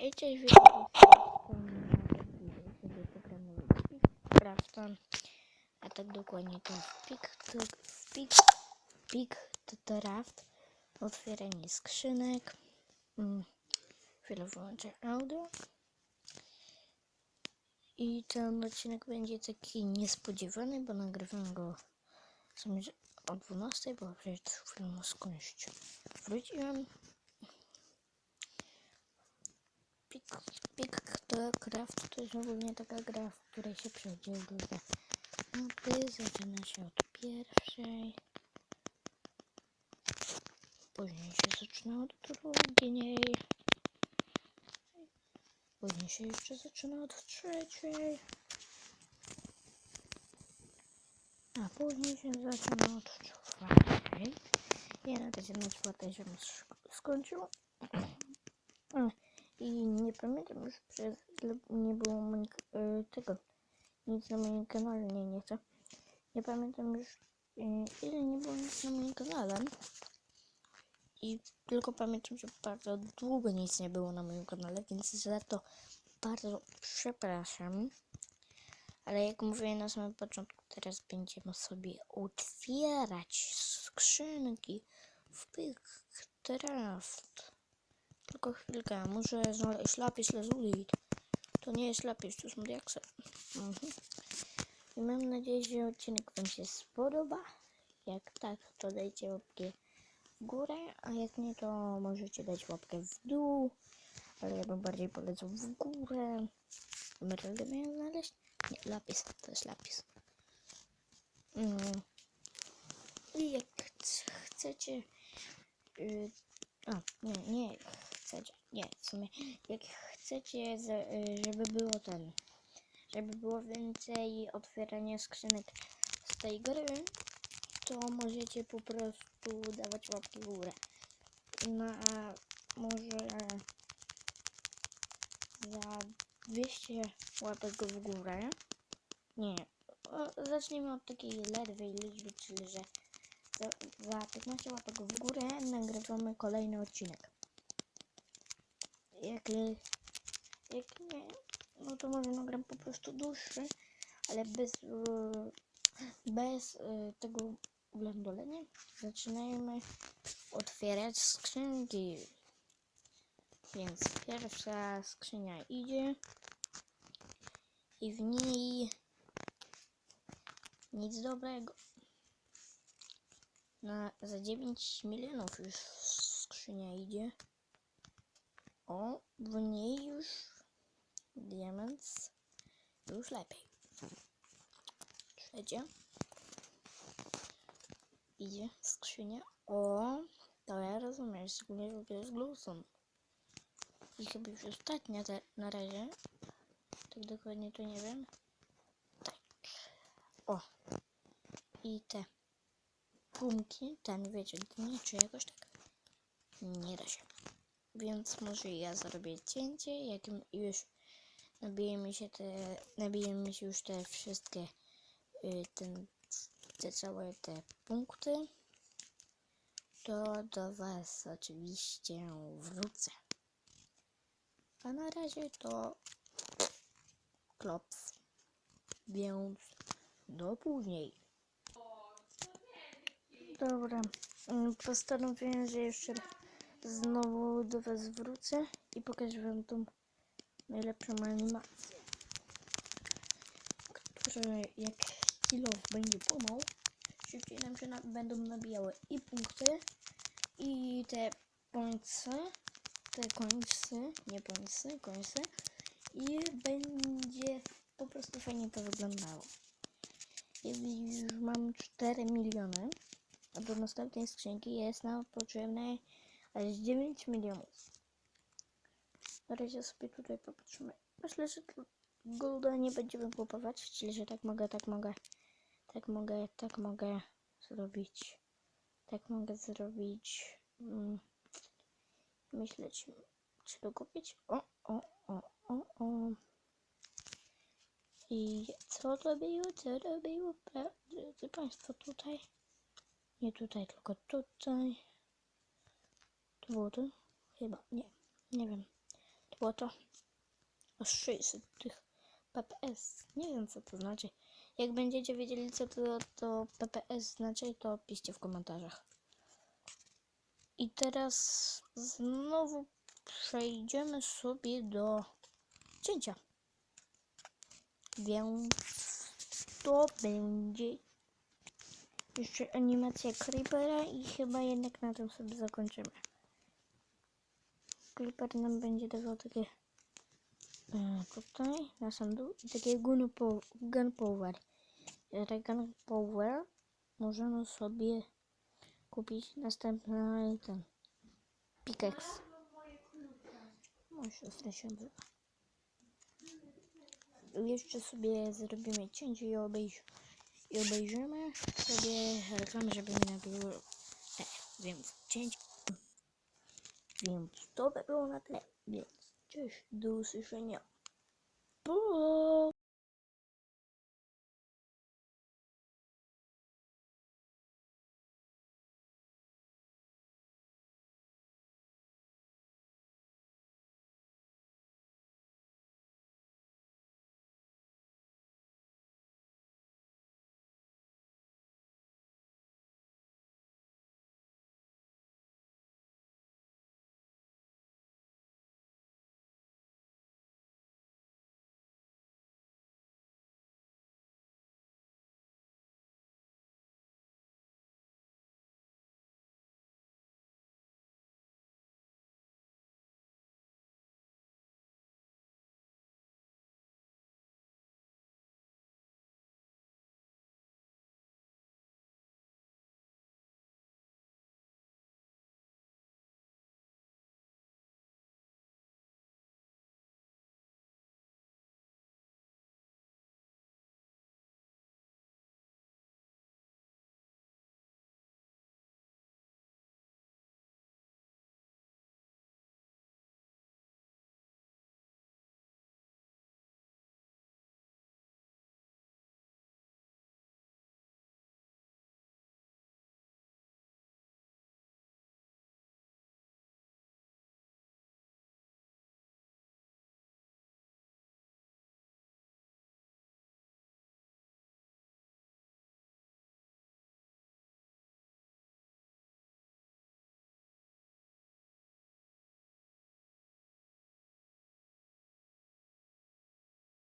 Hej, cześć, witam sobie pogramy w Crafta, a tak dokładnie to Craft, otwieranie skrzynek, mm, chwilę wyłączę audio. I ten odcinek będzie taki niespodziewany, bo nagrywam go w sumie o 12, bo przed chwilą skądś wróciłem. Pik to jest ogólnie taka gra, w której się przechodzi różne mapy. Zaczyna się od pierwszej. Później się zaczyna od drugiej. Później się jeszcze zaczyna od trzeciej. A później się zaczyna od czwartej. Ja na razie na czwartej się sk- skończył. I nie pamiętam już przez nie było y, tego. Nic na moim kanale, nie, nie chcę. Nie pamiętam już y, ile nie było nic na moim kanale. I tylko pamiętam, że bardzo długo nic nie było na moim kanale, więc za to bardzo przepraszam. Ale jak mówiłem na samym początku, teraz będziemy sobie otwierać skrzynki w Pickcraft. Tylko chwilkę, muszę znaleźć lapis lazuli. To nie jest lapis, to są diaksy. Mhm. I mam nadzieję, że odcinek Wam się spodoba. Jak tak, to dajcie łapkę w górę, a jak nie, to możecie dać łapkę w dół. Ale ja bym bardziej polecał w górę. Emeraldy miałem znaleźć? Nie, lapis, to jest lapis. Mm. I jak ch- chcecie... y, a, nie, nie chcecie, nie, w sumie, jak chcecie, y, żeby było ten, żeby było więcej otwierania skrzynek z tej gry, to możecie po prostu dawać łapki w górę. No a może za 200 łapek w górę, nie, o, zacznijmy od takiej ledwej liczby, czyli że za, za 15 łapek w górę nagrywamy kolejny odcinek. Jak, jak nie, no to może nagram po prostu dłuższy, ale bez, y, bez y, tego uglądolenia zaczynajmy otwierać skrzynki. Więc pierwsza skrzynia idzie i w niej nic dobrego. Na, za 9 milionów już skrzynia idzie. O, w niej już diament już lepiej. Trzecia. Idzie skrzynia. O, to ja rozumiem, szczególnie, to jest gluson. I chyba już ostatnia te, na razie. Tak dokładnie to nie wiem. Tak. O. I te gumki, ten wiecie, dnie czy jakoś tak. Nie da się. Więc może ja zrobię cięcie, jak już nabije mi się te, nabije mi się już te wszystkie, y, ten, te całe te punkty, to do Was oczywiście wrócę. A na razie to klops, więc do później. Dobra, mm, postanowiłem, że jeszcze znowu do Was wrócę i pokażę Wam tą najlepszą animację, która jak kilo będzie pomał, szybciej nam się na, będą nabijały i punkty, i te końce, te końce, nie końce, końce, i będzie po prostu fajnie to wyglądało. Ja już mam 4 miliony, a do następnej skrzynki jest nam potrzebne aż 9 milionów. Na razie sobie tutaj popatrzymy. Myślę, że golda nie będziemy kupować, czyli że tak mogę, tak mogę, tak mogę, tak mogę zrobić. Tak mogę zrobić. Mm. Myśleć, czy to kupić? O, o, o, o, o. I co to było? Co? Pa- Drodzy Państwo, tutaj. Nie tutaj, tylko tutaj. To to? Chyba, nie. Nie wiem. było to aż 600 tych PPS. Nie wiem co to znaczy. Jak będziecie wiedzieli co to, to PPS znaczy, to piszcie w komentarzach. I teraz znowu przejdziemy sobie do cięcia. Więc to będzie jeszcze animacja Creepera i chyba jednak na tym sobie zakończymy. Creeper nam będzie dawał takie e, tutaj na sam dół i takie gunpo- gunpowder. I Te gunpowder możemy sobie kupić następny ten pickaxe. Moja siostra się odzywa. Jeszcze sobie zrobimy cięcie i, obejrz i obejrzymy sobie reklamę, żeby mi nabiło. E, więc cięcie. Więc to by było na tyle. Więc cześć, do usłyszenia. Pa!